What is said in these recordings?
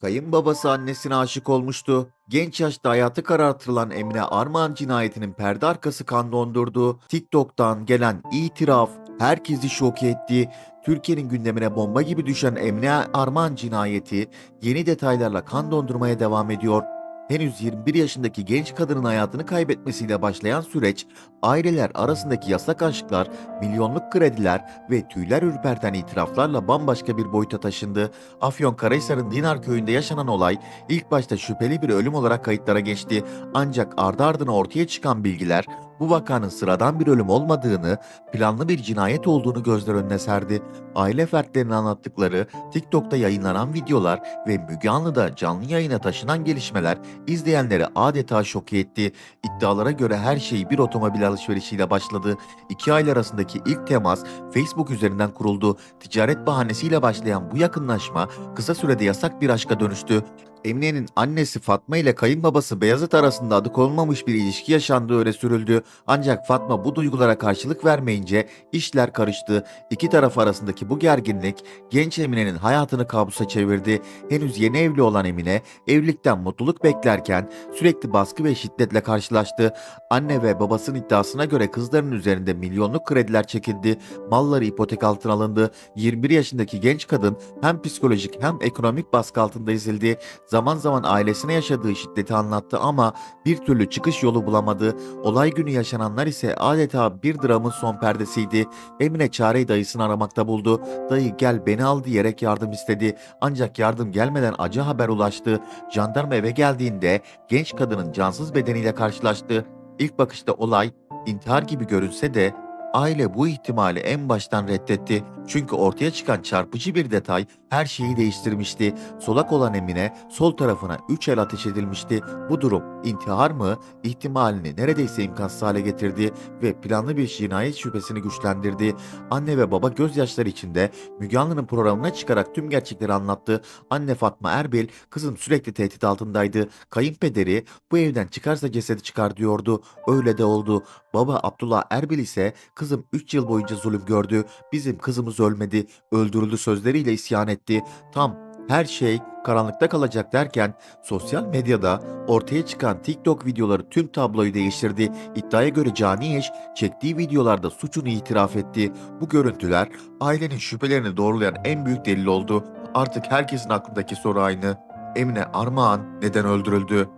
Kayınbabası annesine aşık olmuştu. Genç yaşta hayatı karartılan Emine Armağan cinayetinin perde arkası kan dondurdu. TikTok'tan gelen itiraf herkesi şok etti. Türkiye'nin gündemine bomba gibi düşen Emine Armağan cinayeti yeni detaylarla kan dondurmaya devam ediyor. Henüz 21 yaşındaki genç kadının hayatını kaybetmesiyle başlayan süreç, aileler arasındaki yasak aşklar, milyonluk krediler ve tüyler ürperten itiraflarla bambaşka bir boyuta taşındı. Afyonkarahisar'ın Dinar köyünde yaşanan olay ilk başta şüpheli bir ölüm olarak kayıtlara geçti. Ancak ardı ardına ortaya çıkan bilgiler bu vakanın sıradan bir ölüm olmadığını, planlı bir cinayet olduğunu gözler önüne serdi. Aile fertlerinin anlattıkları, TikTok'ta yayınlanan videolar ve Müge Anlı'da canlı yayına taşınan gelişmeler izleyenleri adeta şok etti. İddialara göre her şey bir otomobil alışverişiyle başladı. İki aile arasındaki ilk temas Facebook üzerinden kuruldu. Ticaret bahanesiyle başlayan bu yakınlaşma kısa sürede yasak bir aşka dönüştü. Emine'nin annesi Fatma ile kayınbabası Beyazıt arasında adı konulmamış bir ilişki yaşandığı öne sürüldü. Ancak Fatma bu duygulara karşılık vermeyince işler karıştı. İki taraf arasındaki bu gerginlik genç Emine'nin hayatını kabusa çevirdi. Henüz yeni evli olan Emine evlilikten mutluluk beklerken sürekli baskı ve şiddetle karşılaştı. Anne ve babasının iddiasına göre kızlarının üzerinde milyonluk krediler çekildi. Malları ipotek altına alındı. 21 yaşındaki genç kadın hem psikolojik hem ekonomik baskı altında ezildi. Zaman zaman ailesine yaşadığı şiddeti anlattı ama bir türlü çıkış yolu bulamadı. Olay günü yaşananlar ise adeta bir dramın son perdesiydi. Emine çareyi dayısını aramakta buldu. Dayı gel beni al diyerek yardım istedi. Ancak yardım gelmeden acı haber ulaştı. Jandarma eve geldiğinde genç kadının cansız bedeniyle karşılaştı. İlk bakışta olay intihar gibi görünse de aile bu ihtimali en baştan reddetti. Çünkü ortaya çıkan çarpıcı bir detay her şeyi değiştirmişti. Solak olan Emine sol tarafına 3 el ateş edilmişti. Bu durum intihar mı ihtimalini neredeyse imkansız hale getirdi ve planlı bir cinayet şüphesini güçlendirdi. Anne ve baba gözyaşları içinde Müge Anlı'nın programına çıkarak tüm gerçekleri anlattı. Anne Fatma Erbil kızım sürekli tehdit altındaydı. Kayınpederi bu evden çıkarsa cesedi çıkar diyordu. Öyle de oldu. Baba Abdullah Erbil ise kızım 3 yıl boyunca zulüm gördü. Bizim kızımız ölmedi. Öldürüldü sözleriyle isyan etti. Tam her şey karanlıkta kalacak derken sosyal medyada ortaya çıkan TikTok videoları tüm tabloyu değiştirdi. İddiaya göre Cani Eş çektiği videolarda suçunu itiraf etti. Bu görüntüler ailenin şüphelerini doğrulayan en büyük delil oldu. Artık herkesin aklındaki soru aynı. Emine Armağan neden öldürüldü?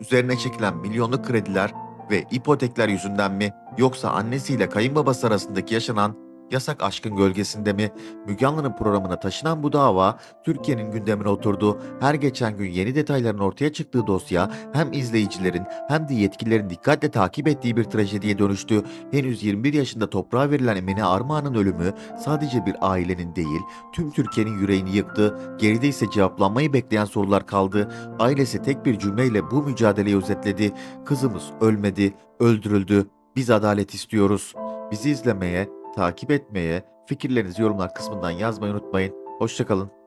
Üzerine çekilen milyonluk krediler ve ipotekler yüzünden mi yoksa annesiyle kayınbabası arasındaki yaşanan yasak aşkın gölgesinde mi? Müge programına taşınan bu dava Türkiye'nin gündemine oturdu. Her geçen gün yeni detayların ortaya çıktığı dosya hem izleyicilerin hem de yetkililerin dikkatle takip ettiği bir trajediye dönüştü. Henüz 21 yaşında toprağa verilen Emine Armağan'ın ölümü sadece bir ailenin değil, tüm Türkiye'nin yüreğini yıktı. Geride ise cevaplanmayı bekleyen sorular kaldı. Ailesi tek bir cümleyle bu mücadeleyi özetledi. Kızımız ölmedi, öldürüldü. Biz adalet istiyoruz. Bizi izlemeye, takip etmeye, fikirlerinizi yorumlar kısmından yazmayı unutmayın. Hoşçakalın.